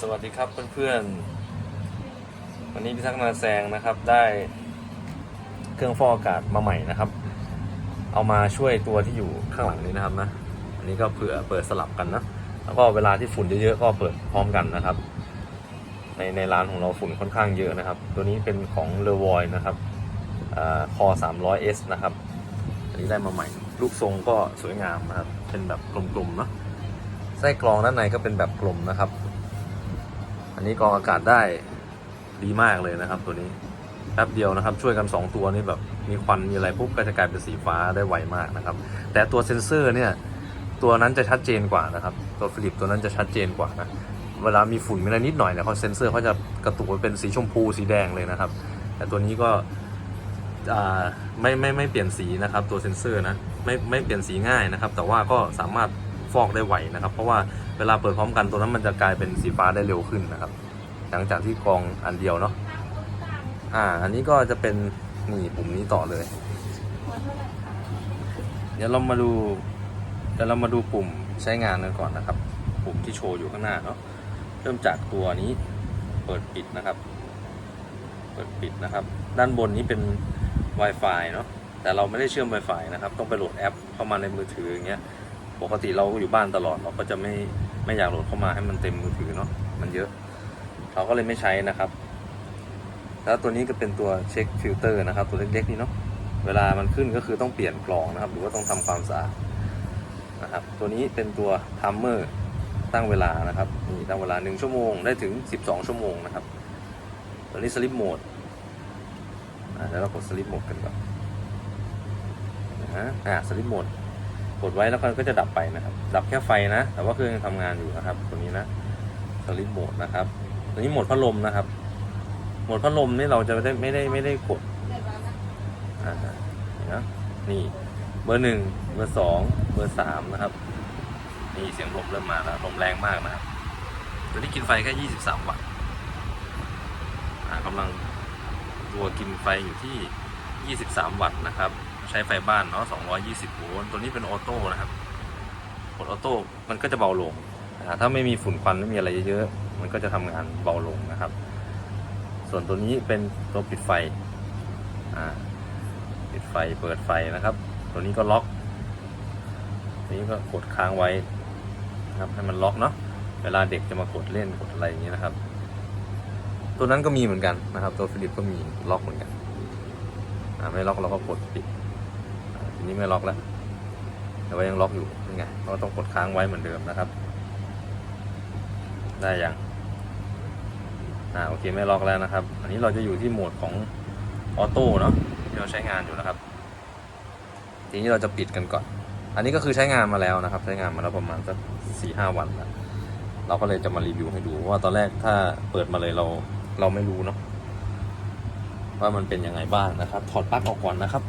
สวัสดีครับเพื่อนๆ วันนี้พี่ทักษ์นาแซงนะครับได้เครื่องฟอกอากาศมาใหม่นะครับ เอามาช่วยตัวที่อยู่ข้างหลังนี้นะครับนะอันนี้ก็เผื่อเปิดสลับกันนะแล้วก็เวลาที่ฝุ่นเยอะๆก็เปิดพร้อมกันนะครับ ในในร้านของเราฝุ่นค่อนข้างเยอะนะครับ ตัวนี้เป็นของเลวอยนะครับคอ 300S นะครับ อันนี้ได้มาใหม่ ลูกทรงก็สวยงามนะครับ เป็นแบบกลมๆเนาะไส้กรองด้านในก็เป็นแบบกลมนะครับ อันนี้กรองอากาศได้ดีมากเลยนะครับ ตัวนี้แป๊บเดียวนะครับ ช่วยกัน 2 ตัวนี่แบบมีควันมีอะไรปุ๊บก็จะกลายเป็นสีฟ้าได้ไวมากนะครับ แต่ตัวเซนเซอร์เนี่ยตัวนั้นจะชัดเจนกว่านะครับตัวฟิลิปตัวนั้นจะชัดเจนกว่านะเวลามีฝุ่นมีอะไรนิดหน่อยเนี่ยเขาเซนเซอร์เขาจะกระตุกเป็นสีชมพูสีแดงเลยนะครับ แต่ตัวนี้ก็ไม่ไม่ไม่เปลี่ยนสีนะครับ ตัวเซนเซอร์นะไม่ไม่เปลี่ยนสีง่ายนะครับ แต่ว่าก็สามารถ ฟอกได้ไวนะครับ เพราะว่าเวลาเปิดพร้อมกันตัวนั้นมันจะกลายเป็นสีฟ้าได้เร็วขึ้นนะครับ หลังจากที่กรองอันเดียวเนาะอ่า อันนี้ก็จะเป็นนี่ปุ่มนี้ต่อเลย เดี๋ยวเรามาดูเดี๋ยวเรามาดูปุ่มใช้งานกันก่อนนะครับ ปุ่มที่โชว์อยู่ข้างหน้าเนาะเริ่มจากตัวนี้เปิดปิดนะครับ เปิดปิดนะครับ ด้านบนนี้เป็น Wi-Fi เนาะแต่เราไม่ได้เชื่อม Wi-Fi นะครับ ต้องไปโหลดแอปเข้ามาในมือถืออย่างเงี้ย ปกติเราอยู่บ้านตลอดเราก็จะไม่ไม่อยากโหลดเข้ามาให้มันเต็มมือถือเนาะมันเยอะ เราก็เลยไม่ใช้นะครับ แล้วตัวนี้ก็เป็นตัวเช็คฟิลเตอร์นะครับ ตัวเล็กๆนี่เนาะเวลามันขึ้นก็คือต้องเปลี่ยนกรองนะครับ หรือว่าต้องทำความสะอาดนะครับ ตัวนี้เป็นตัวทัมเมอร์ตั้งเวลานะครับนี่ตั้งเวลา 1 ชั่วโมงได้ถึง 12 ชั่วโมงนะครับ ตัวนี้สลิปโหมดอ่าเดี๋ยวเรากดสลิปโหมดกันก่อนนะฮะอ่าสลิปโหมด ดไว้แล้วก็จะดับไปนะครับ ดับแค่ไฟนะ แต่ว่าเครื่องยังทำงานอยู่นะครับ ตัวนี้นะสลิปโหมดนะครับตัวนี้โหมดพัดลมนะครับโหมดพัดลมนี่เราจะไม่ได้ไม่ได้ไม่ได้กดอ่านะนี่เบอร์หนึ่งเบอร์สองเบอร์สามนะครับนี่เสียงลมเริ่มมาแล้วลมแรงมากนะครับตัวนี้กินไฟแค่ยี่สิบสามวัตต์กำลังตัวกินไฟอยู่ที่ยี่สิบสามวัตต์นะครับ ช้ไฟบ้านเนาะ220โวลต์ตัวนี้เป็นออโต้นะครับกดออโต้มันก็จะเบาลงอ่าถ้าไม่มีฝุ่นควันไม่มีอะไรเยอะๆมันก็จะทำงานเบาลงนะครับ ส่วนตัวนี้เป็นตัวปิดไฟอ่าปิดไฟเปิดไฟนะครับ ตัวนี้ก็ล็อกตัวนี้ก็กดค้างไว้นะครับให้มันล็อกเนาะเวลาเด็กจะมากดเล่นกดอะไรอย่างนี้นะครับ ตัวนั้นก็มีเหมือนกันนะครับ ตัวฟิลิปก็มีล็อกเหมือนกันอ่าไม่ล็อกเราก็กดปิด นี้ไม่ล็อกแล้ว แต่ว่ายังล็อกอยู่ยังไงเราต้องกดค้างไว้เหมือนเดิมนะครับ ได้ยังอ่าโอเคไม่ล็อกแล้วนะครับ อันนี้เราจะอยู่ที่โหมดของออโต้เนาะที่เราใช้งานอยู่นะครับ ทีนี้เราจะปิดกันก่อน อันนี้ก็คือใช้งานมาแล้วนะครับ ใช้งานมาแล้วประมาณสักสี่ห้าวันแล้วเราก็เลยจะมารีวิวให้ดูว่าตอนแรกถ้าเปิดมาเลยเราเราไม่รู้เนาะว่ามันเป็นยังไงบ้างนะครับ ถอดปลั๊กออกก่อนนะครับ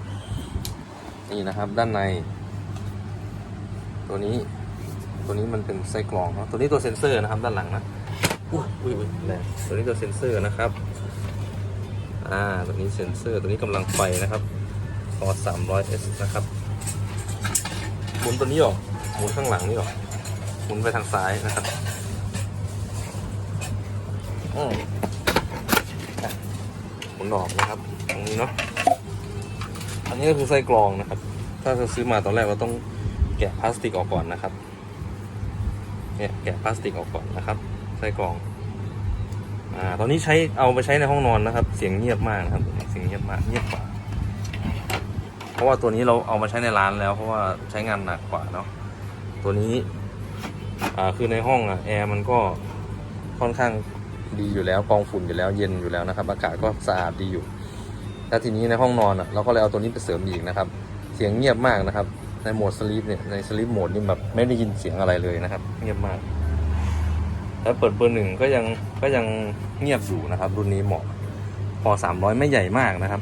นี่นะครับ ด้านใน ตัวนี้ตัวนี้มันเป็นไส้กรองเนาะตัวนี้ตัวเซ็นเซอร์นะครับ ด้านหลังนะอุ้ยอุ้ยอุ้ยแรงตัวนี้ตัวเซ็นเซอร์นะครับอ่าตัวนี้เซ็นเซอร์ตัวนี้กำลังไฟนะครับคอ300 s นะครับหมุนตัวนี้ออกหมุนข้างหลังนี่ออกหมุนไปทางซ้ายนะครับอืมหมุนออกนะครับตรงนี้เนาะ อันนี้ก็คือไส้กรองนะครับ ถ้าเราซื้อมาตอนแรกเราต้องแกะพลาสติกออกก่อนนะครับ เนี่ยแกะพลาสติกออกก่อนนะครับ ไส้กรอง อ่า ตอนนี้ใช้เอาไปใช้ในห้องนอนนะครับ เสียงเงียบมากนะครับ เสียงเงียบมาก เงียบกว่า เพราะว่าตัวนี้เราเอามาใช้ในร้านแล้ว เพราะว่าใช้งานหนักกว่าเนาะ ตัวนี้ อ่า คือในห้องอะแอร์มันก็ค่อนข้างดีอยู่แล้วกรองฝุ่นอยู่แล้วเย็นอยู่แล้วนะครับ อากาศก็สะอาดดีอยู่ แล้วทีนี้ในห้องนอนอะเราก็เลยเอาตัวนี้ไปเสริมอีกนะครับ เสียงเงียบมากนะครับ ในโหมดสลีปเนี่ยในสลีปโหมดนี่แบบไม่ได้ยินเสียงอะไรเลยนะครับ เงียบมากแล้วเปิดเบอร์หนึ่งก็ยังก็ยังเงียบอยู่นะครับ รุ่นนี้เหมาะพอสามร้อยไม่ใหญ่มากนะครับ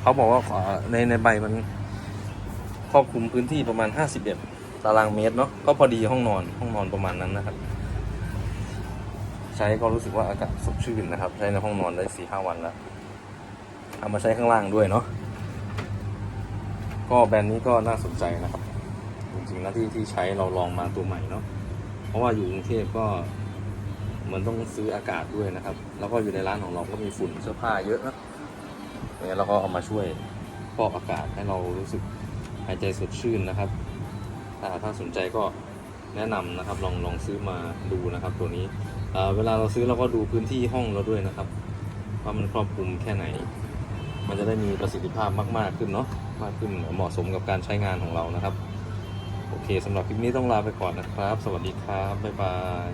เขาบอกว่าอ่าในในใบมันครอบคลุมพื้นที่ประมาณห้าสิบเอ็ดตารางเมตรเนาะก็พอดีห้องนอนห้องนอนประมาณนั้นนะครับ ใช้ก็รู้สึกว่าอากาศสดชื่นนะครับ ใช้ในห้องนอนได้สี่ห้าวันแล้ว เอามาใช้ข้างล่างด้วยเนาะก็แบรนด์นี้ก็น่าสนใจนะครับ จริงๆแล้วที่ที่ใช้เราลองมาตัวใหม่เนาะเพราะว่าอยู่กรุงเทพก็มันต้องซื้ออากาศด้วยนะครับ แล้วก็อยู่ในร้านของเราก็มีฝุ่นเสื้อผ้าเยอะนะอย่างนี้ยเราก็เอามาช่วยฟอกอากาศให้เรารู้สึกหายใจสดชื่นนะครับ ถ้าถ้าสนใจก็แนะนำนะครับลองลองซื้อมาดูนะครับ ตัวนี้เอ่อเวลาเราซื้อเราก็ดูพื้นที่ห้องเราด้วยนะครับ ว่ามันครอบคลุมแค่ไหน มันจะได้มีประสิทธิภาพมาก ๆ ขึ้นเนาะมากขึ้นเหมาะสมกับการใช้งานของเรานะครับ โอเคสำหรับคลิปนี้ต้องลาไปก่อนนะครับ สวัสดีครับ บ๊ายบาย